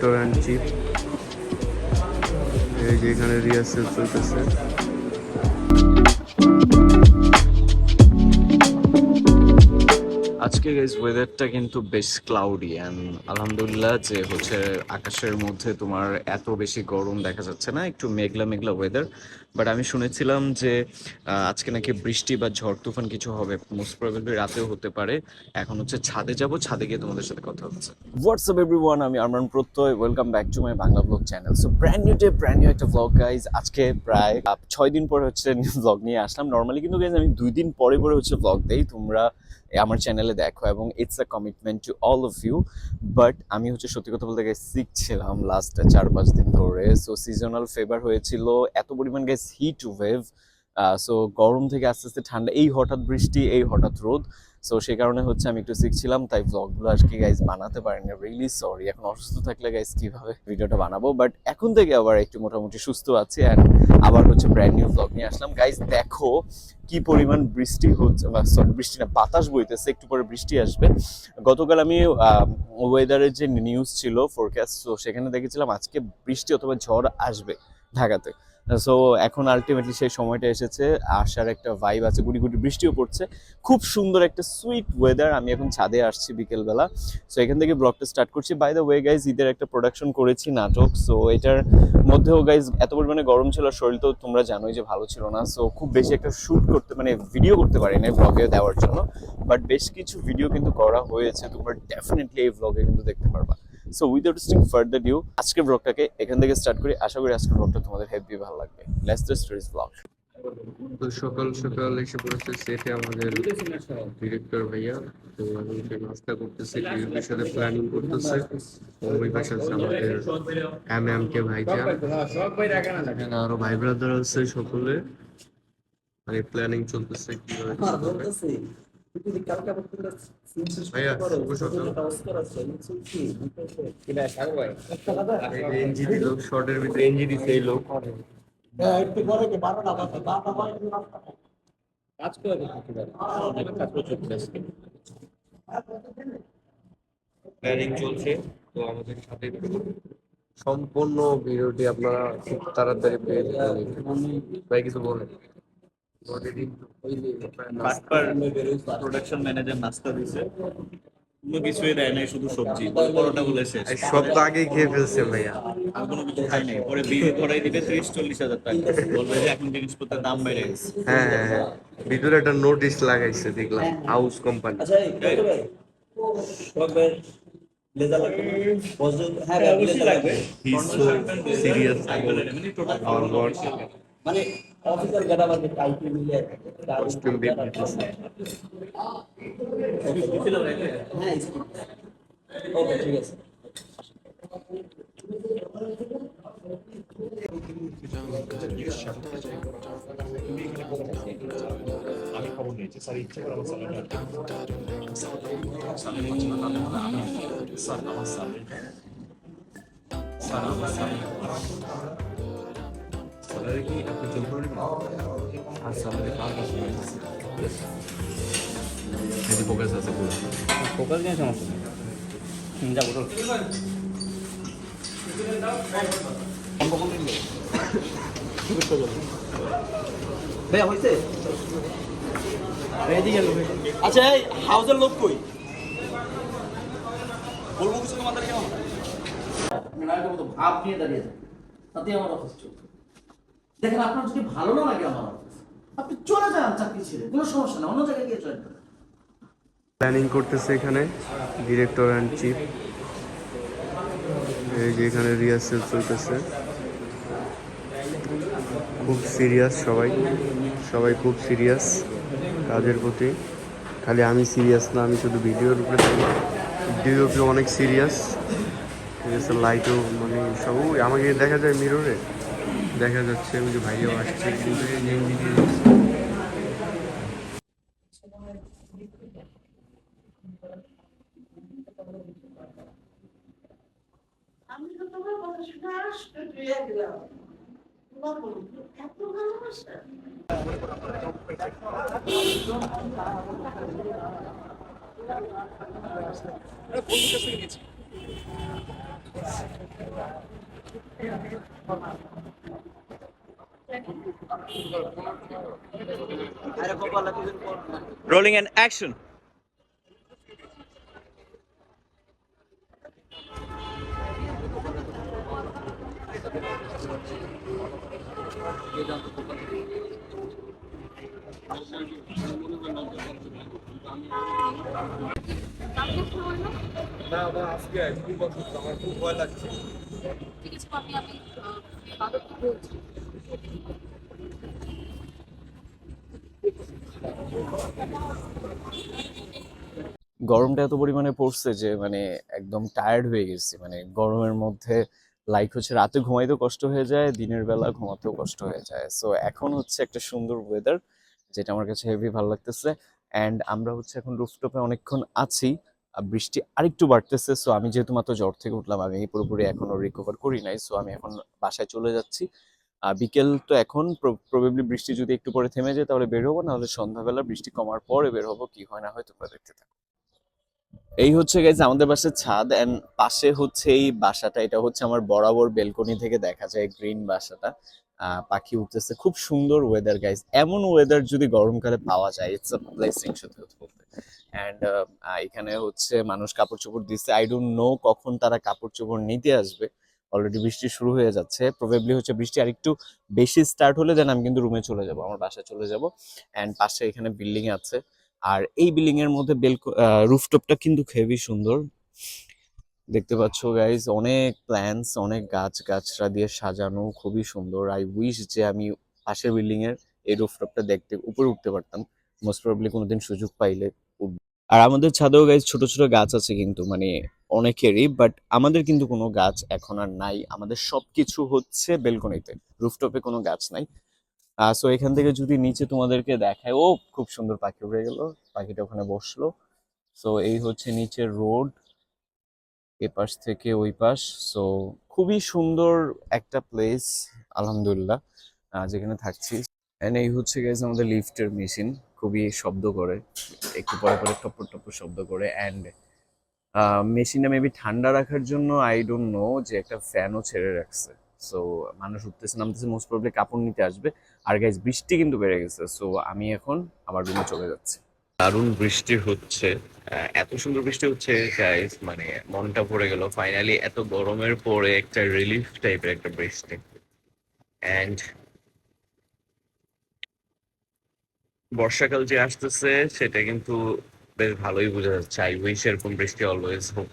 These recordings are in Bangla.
অ্যান্ড চিফ এই যে এখানে রিহার্সেল চলতেছে। আজকে গাইজ ওয়েদারটা কিন্তু বেশ ক্লাউডি অ্যান্ড আলহামদুলিল্লাহ যে হচ্ছে আকাশের মধ্যে তোমার এত বেশি গরম দেখা যাচ্ছে না, একটু মেঘলা মেঘলা ওয়েদার বাট আমি শুনেছিলাম যে আজকে নাকি বৃষ্টি বা ঝড় তুফান কিছু হবে মোস্ট প্রবাবলি রাতেও হতে পারে, এখন হচ্ছে ছাদে যাব, ছাদে গিয়ে তোমাদের সাথে কথা হচ্ছে। হোয়াটসঅ্যাপ এভরিওয়ান আমি Arman Pratyay welcome back to my Bangla vlog channel so brand new day brand new একটা ব্লগ গাইজ আজকে প্রায় ছয় দিন পরে হচ্ছে ব্লগ নিয়ে আসলাম। নর্মালি কিন্তু গাইজ আমি দুই দিন পরে পরে হচ্ছে ব্লগ দেই। তোমরা আমার চ্যানেলে দেখো এবং it's a commitment to all of you but আমি হচ্ছে সত্যি কথা বলতে গেছি শিখছিলাম ছিলাম লাস্ট চার পাঁচ দিন ধরে। সো সিজনাল ফেভার হয়েছিল, এত পরিমাণ গেছে হিট ওয়েভ সো গরম থেকে আস্তে আস্তে ঠান্ডা, এই হঠাৎ বৃষ্টি, এই হঠাৎ রোদ। সো সেই কারণে হচ্ছে আমি একটু সিক ছিলাম, তাই ব্লগগুলো আজকে গাইজ বানাতে পারিনি রিয়েলি সরি এখন অসুস্থ থাকলে গাইজ কীভাবে ভিডিওটা বানাবো? বাট এখন থেকে আবার একটু মোটামুটি সুস্থ আছি অ্যান্ড আবার হচ্ছে ব্র্যান্ড নিউ ব্লগ নিয়ে আসলাম। গাইজ দেখো কি পরিমাণ বৃষ্টি হচ্ছে সরি বৃষ্টি না, বাতাস বইতেছে, একটু পরে বৃষ্টি আসবে। গতকাল আমি ওয়েদারের যে নিউজ ছিল ফোরকাস্ট সো সেখানে দেখেছিলাম আজকে বৃষ্টি অথবা ঝড় আসবে ঢাকাতে। সো এখন আলটিমেটলি সেই সময়টা এসেছে, আসার একটা ভাইব আছে গুড়ি গুটি বৃষ্টিও পড়ছে। খুব সুন্দর একটা সুইট ওয়েদার আমি এখন ছাদে আসছি বিকেলবেলা। সো এখান থেকে ব্লগটা স্টার্ট করছি। বাই দ্য ওয়ে গাইজ ঈদের একটা প্রোডাকশন করেছি নাটক। সো এটার মধ্যেও গাইজ এত পরিমাণে গরম ছিল, শরীর তো তোমরা জানোই যে ভালো ছিল না। সো খুব বেশি একটা শ্যুট করতে মানে ভিডিও করতে পারি না ব্লগে দেওয়ার জন্য। বাট বেশ কিছু ভিডিও কিন্তু করা হয়েছে, তোমরা ডেফিনেটলি এই ব্লগে কিন্তু দেখতে পারবা। So without wasting further ado আজকের ব্লগটাকে এখান থেকে স্টার্ট করি। আশা করি আজকের ব্লগটা তোমাদের হেভি ভালো লাগবে। লেটস দ্য স্টোরিজ ব্লগ তো সকাল সকাল এসে পড়েছে সেটে আমাদের ডিরেক্টর ভাইয়া। তো আমি ওকে নাস্তা করতেছি ডিরেক্টরের সাথে প্ল্যানিং করতেছে। ওই পাশে আছে আমাদের এম এম কে ভাইজান। এখানে আরও ভাই ব্রাদার আছে সকলে। মানে প্ল্যানিং চলতেছে কীভাবে চলছে তো আমাদের সম্পূর্ণ ভিডিওটি আপনারা খুব তাড়াতাড়ি পেয়ে যাবেন। কিছু বলেন। প্রোডাকশন ম্যানেজার নাস্তা দিছে। কোনো কিছুই দেয় নাই শুধু সবজি। পরোটা বলে শেষ। সব তো আগেই খেয়ে ফেলছে ভাইয়া। আর কোনো কিছু খাই নাই। পরে বিল করাই দিবে ত্রিশ চল্লিশ হাজার টাকা। বলবে যে এখন জিনিসপত্রের দাম বেড়ে গেছে। হ্যাঁ হ্যাঁ হ্যাঁ। ভিতরে একটা নোটিশ লাগাইছে দেখলাম হাউস কোম্পানি আচ্ছা? বজ্র হ্যাঁ সিরিয়াস মানে অফিসার গেটা বাজে টাইপে মিলে কস্টিউম দিয়ে দিতেছে হ্যাঁ ওকে ঠিক আছে। আমি খবর নিয়েছি। স্যার ইচ্ছে করে আমার স্যালারিটা স্যার আমার স্যালারি স্যার আমার স্যালারি স্যালারি কি আপনি যোগ করে আর স্যালারি কার কাছে রয়েছে এই যে ফোকাস আছে পুরো ফোকাস নিয়ে সমস্যা নেই যাব তো ভাই হইছে রেডি গেল আচ্ছা এই হাউসের লোক কই বলব কিছু তোমাদের কেমন ভাব নিয়ে দাঁড়িয়ে তাতে আমার অফিস চলছে দেখেন, আপনার যদি ভালো না লাগে আমার আপনি চলে যান চাকরি ছেড়ে, কোনো সমস্যা না, অন্য জায়গায় গিয়ে জয়েন প্ল্যানিং করতেছে এখানে ডিরেক্টর অ্যান্ড চিফ এই যে এখানে রিহার্সেল চলতেছে। খুব সিরিয়াস সবাই সবাই খুব সিরিয়াস কাজের প্রতি। খালি আমি সিরিয়াস না, আমি শুধু ভিডিওর উপরে থাকি ডিওপি অনেক সিরিয়াস লাইটও মানে সব আমাকে দেখা যায় মিররে দেখা যাচ্ছে ওই যে ভাইয়াও আসছে আমি তো তোমার কথা শুনে হয়ে গেলাম। তোমার বন্ধু এত ভালোবাসা? Rolling and action. ঠিক আছে আমি আমি বলছি গরমটা এত পরিমাণে পড়ছে যে মানে একদম টায়ার্ড হয়ে গেছি। মানে গরমের মধ্যে লাইক হচ্ছে রাতে ঘুমাইতেও কষ্ট হয়ে যায় দিনের বেলা ঘুমাতেও কষ্ট হয়ে যায়। সো এখন হচ্ছে একটা সুন্দর ওয়েদার যেটা আমার কাছে হেভি ভালো লাগতেছে। অ্যান্ড আমরা হচ্ছে এখন রুফটপে অনেকক্ষণ আছি। বৃষ্টি আরেকটু বাড়তেছে সো আমি যেহেতু মাত্র জ্বর থেকে উঠলাম, আমি পুরোপুরি এখনও রিকভার করি নাই সো আমি এখন বাসায় চলে যাচ্ছি। বিকেল তো এখন প্রবেবলি বৃষ্টি যদি একটু পরে থেমে যায় তাহলে বের হব, নাহলে সন্ধ্যাবেলা বৃষ্টি কমার পরে বের হব, কি হয় না হয় তোমরা দেখতে থাকো। এই হচ্ছে গাইজ আমাদের বাসার ছাদ এন্ড পাশে হচ্ছে এই বাসাটা, এটা হচ্ছে আমার বরাবর বেলকনি থেকে দেখা যায় গ্রিন বাসাটা। পাখি উঠতেছে। খুব সুন্দর ওয়েদার গাইজ এমন ওয়েদার যদি গরমকালে পাওয়া যায় ইটস আ ব্লেসিং সত্যি কথা বলতে। অ্যান্ড এখানে হচ্ছে মানুষ কাপড় চোপড় দিচ্ছে আই ডোন্ট নো কখন তারা কাপড় চোপড় নিতে আসবে। অলরেডি বৃষ্টি শুরু হয়ে যাচ্ছে। প্রবেবলি হচ্ছে বৃষ্টি আরেকটু বেশি স্টার্ট হলে দেন আমি কিন্তু রুমে চলে যাব, আমার বাসায় চলে যাব। অ্যান্ড পাশে এখানে বিল্ডিং আছে। আর এই বিল্ডিং এর মধ্যে বেলকো রুফটপটা কিন্তু হেভি সুন্দর। দেখতে পাচ্ছ গাইজ অনেক প্ল্যান্টস অনেক গাছ গাছরা দিয়ে সাজানো, খুবই সুন্দর। আই উইশ যে আমি পাশের বিল্ডিং এর এই রুফটপটা দেখতে, উপরে উঠতে পারতাম। মোস্ট প্রবলি কোনোদিন সুযোগ পাইলে আর আমাদের ছাদেও গাইজ ছোট ছোট গাছ আছে কিন্তু মানে অনেকেরই বাট আমাদের কিন্তু কোনো গাছ এখন আর নাই। আমাদের সবকিছু হচ্ছে বেলকনিতে। রুফটপে কোনো গাছ নাই। সো এখান থেকে যদি নিচে তোমাদেরকে দেখায়, ও, খুব সুন্দর পাখি উড়ে গেল। পাখিটা ওখানে বসল। সো এই হচ্ছে নিচের রোড এ পাশ থেকে ওই পাশ। সো খুবই সুন্দর একটা প্লেস আলহামদুলিল্লাহ যেখানে থাকছি। এন্ড এই হচ্ছে গেছে আমাদের লিফটের মেশিন খুবই শব্দ করে। একটু পরে পরে টপ্পর টপ্পর শব্দ করে। অ্যান্ড মেশিনটা মেবি ঠান্ডা রাখার জন্য আই ডোন্ট নো যে একটা ফ্যানও ছেড়ে রাখছে। সো মানুষ উঠতেছে, নামতেছে মোস্ট প্রবলি কাপড় নিতে আসবে। আর গাইজ বৃষ্টি কিন্তু বেড়ে গেছে। সো আমি এখন আমার রুমে চলে যাচ্ছি। দারুণ বৃষ্টি হচ্ছে। এত সুন্দর বৃষ্টি হচ্ছে গাইজ মানে মনটা ভরে গেল। ফাইনালি এত গরমের পরে একটা রিলিফ টাইপের একটা বৃষ্টি। অ্যান্ড বর্ষাকাল যে আসতেছে, সেটা কিন্তু বেশ ভালোই বোঝা যাচ্ছে। আই উইশ এরকম বৃষ্টি অলওয়েজ হোক।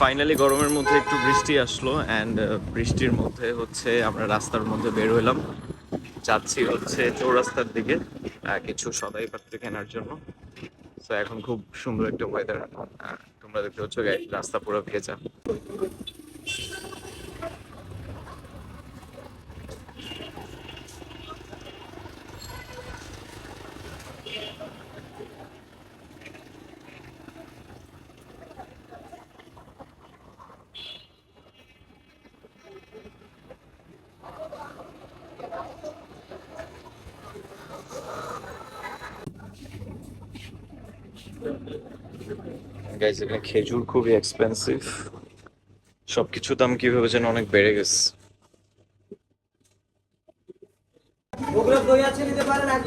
ফাইনালি গরমের মধ্যে একটু বৃষ্টি আসলো। অ্যান্ড বৃষ্টির মধ্যে হচ্ছে আমরা রাস্তার মধ্যে বের হলাম যাচ্ছি হচ্ছে চৌরাস্তার দিকে। কিছু সদাই পাত্র কেনার জন্য। তো এখন খুব সুন্দর একটা ওয়েদার তোমরা দেখতে পাচ্ছ রাস্তা পুরো ভেজা। গাইজ এখানে খেজুর খুবই এক্সপেন্সিভ সবকিছু দাম কীভাবে যেন অনেক বেড়ে গেছে। নিতে পারেন, এক